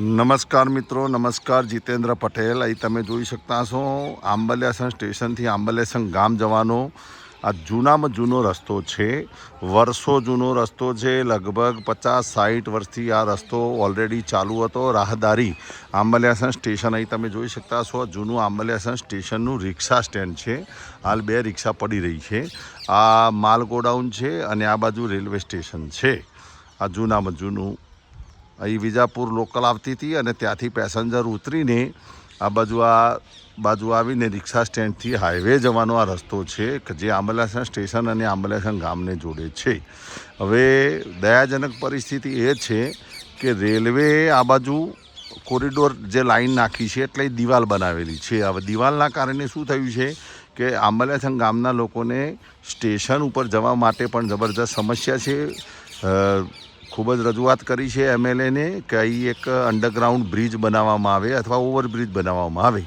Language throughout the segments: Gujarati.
નમસ્કાર મિત્રો, નમસ્કાર જીતેન્દ્ર પટેલ. અહીં તમે જોઈ શકતા છો આંબલિયાસણ સ્ટેશનથી આંબલિયાસણ ગામ જવાનો આ જૂનામાં જૂનો રસ્તો છે. વર્ષો જૂનો રસ્તો છે. લગભગ પચાસ સાઠ વર્ષથી આ રસ્તો ઓલરેડી ચાલુ હતો. રાહદારી આંબલિયાસણ સ્ટેશન અહીં તમે જોઈ શકતા છો જૂનું આંબલિયાસણ સ્ટેશનનું રિક્ષા સ્ટેન્ડ છે. હાલ બે રિક્ષા પડી રહી છે. આ માલ ગોડાઉન છે અને આ બાજુ રેલવે સ્ટેશન છે. આ જૂનામાં જૂનું અહીં વિજાપુર લોકલ આવતી હતી અને ત્યાંથી પેસેન્જર ઉતરીને આ બાજુ આ બાજુ આવીને રિક્ષા સ્ટેન્ડથી હાઈવે જવાનો આ રસ્તો છે, કે જે આંબલાસણ સ્ટેશન અને આંબલાસણ ગામને જોડે છે. હવે દયાજનક પરિસ્થિતિ એ છે કે રેલવે આ બાજુ કોરિડોર જે લાઈન નાખી છે એટલે દિવાલ બનાવેલી છે. હવે દિવાલના કારણે શું થયું છે કે આંબલાસણ ગામના લોકોને સ્ટેશન ઉપર જવા માટે પણ જબરજસ્ત સમસ્યા છે. ખૂબ જ રજૂઆત કરી છે એમએલએને કે અહીં એક અંડરગ્રાઉન્ડ બ્રિજ બનાવવામાં આવે અથવા ઓવરબ્રિજ બનાવવામાં આવે.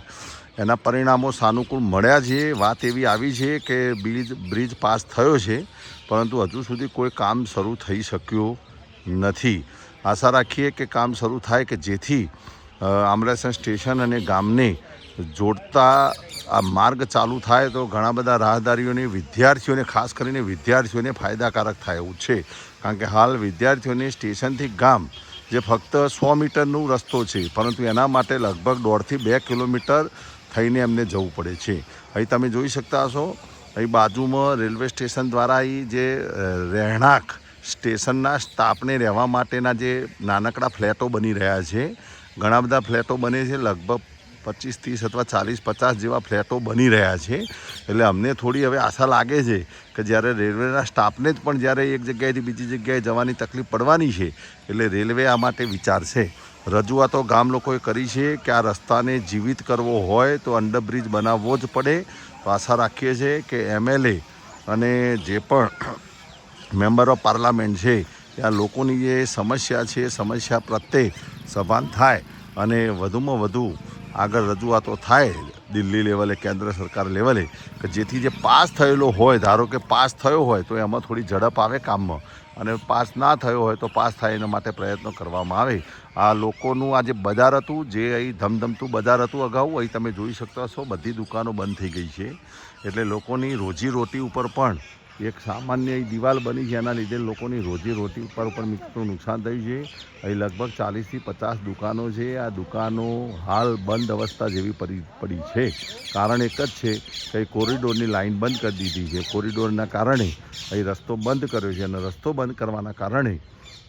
એના પરિણામો સાનુકૂળ મળ્યા છે. વાત એવી આવી છે કે બ્રિજ બ્રિજ પાસ થયો છે પરંતુ હજુ સુધી કોઈ કામ શરૂ થઈ શક્યું નથી. આશા રાખીએ કે કામ શરૂ થાય કે જેથી અ, સ્ટેશન અને ગામને જોડતા આ માર્ગ ચાલુ થાય તો ઘણા બધા રાહદારીઓને વિદ્યાર્થીઓને ખાસ કરીને વિદ્યાર્થીઓને ફાયદાકારક થાય એવું છે. કારણ કે હાલ વિદ્યાર્થીઓને સ્ટેશનથી ગામ, જે ફક્ત સો મીટરનું રસ્તો છે, પરંતુ એના માટે લગભગ દોઢથી બે કિલોમીટર થઈને એમને જવું પડે છે. અહીં તમે જોઈ શકતા હશો, અહીં બાજુમાં રેલવે સ્ટેશન દ્વારા અહીં જે રહેણાંક સ્ટેશનના સ્ટાફને રહેવા માટેના જે નાનકડા ફ્લેટો બની રહ્યા છે. ઘણા બધા ફ્લેટો બને છે, લગભગ પચીસ ત્રીસ અથવા ચાલીસ પચાસ જેવા ફ્લેટો બની રહ્યા છે. એટલે અમને થોડી હવે આશા લાગે છે કે જ્યારે રેલવેના સ્ટાફને જ પણ જ્યારે એક જગ્યાએથી બીજી જગ્યાએ જવાની તકલીફ પડવાની છે, એટલે રેલવે આ માટે વિચારશે. રજૂઆતો ગામ લોકોએ કરી છે કે આ રસ્તાને જીવિત કરવો હોય તો અંડરબ્રિજ બનાવવો જ પડે. તો આશા રાખીએ છીએ કે એમએલએ અને જે પણ મેમ્બર ઓફ પાર્લામેન્ટ છે, ત્યાં લોકોની જે સમસ્યા છે, સમસ્યા પ્રત્યે સભાન થાય અને વધુમાં વધુ આગળ રજૂઆતો થાય દિલ્હી લેવલે, કેન્દ્ર સરકાર લેવલે, કે જેથી જે પાસ થયેલો હોય, ધારો કે પાસ થયો હોય, તો એમાં થોડી ઝડપ આવે કામમાં. અને પાસ ના થયો હોય, તો પાસ થાય એના માટે પ્રયત્નો કરવામાં આવે. આ લોકોનું આ જે બજાર હતું, જે અહીં ધમધમતું બજાર હતું અગાઉ, અહીં તમે જોઈ શકતા છો બધી દુકાનો બંધ થઈ ગઈ છે. એટલે લોકોની રોજીરોટી ઉપર પણ એક સામાન્ય દિવાલ બની છે, એના લીધે લોકોની રોજીરોટી ઉપર પણ મિત્રો નુકસાન થયું છે. અહીં લગભગ ચાલીસથી પચાસ દુકાનો છે. આ દુકાનો હાલ બંધ અવસ્થા જેવી પડી પડી છે. કારણ એક જ છે કે કોરિડોરની લાઈન બંધ કરી દીધી છે. કોરિડોરના કારણે અહીં રસ્તો બંધ કર્યો છે અને રસ્તો બંધ કરવાના કારણે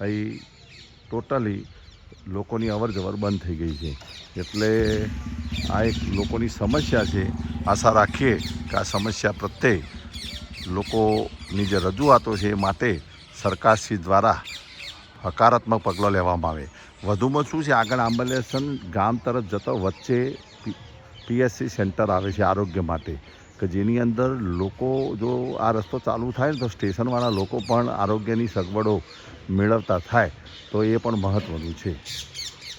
અહીં ટોટલી લોકોની અવર જવર બંધ થઈ ગઈ છે. એટલે આ એક લોકોની સમસ્યા છે. આશા રાખીએ કે આ સમસ્યા પ્રત્યે લોકોની જે રજૂઆતો છે એ માટે સરકારશ્રી દ્વારા હકારાત્મક પગલાં લેવામાં આવે. વધુમાં શું છે? આગળ આંબલેસન ગામ તરફ જતો વચ્ચે પીએસસી સેન્ટર આવે છે આરોગ્ય માટે, કે જેની અંદર લોકો જો આ રસ્તો ચાલુ થાય ને તો સ્ટેશનવાળા લોકો પણ આરોગ્યની સગવડો મેળવતા થાય, તો એ પણ મહત્ત્વનું છે.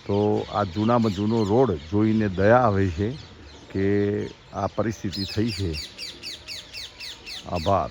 તો આ જૂનામાં જૂનો રોડ જોઈને દયા આવે છે કે આ પરિસ્થિતિ થઈ છે. আবার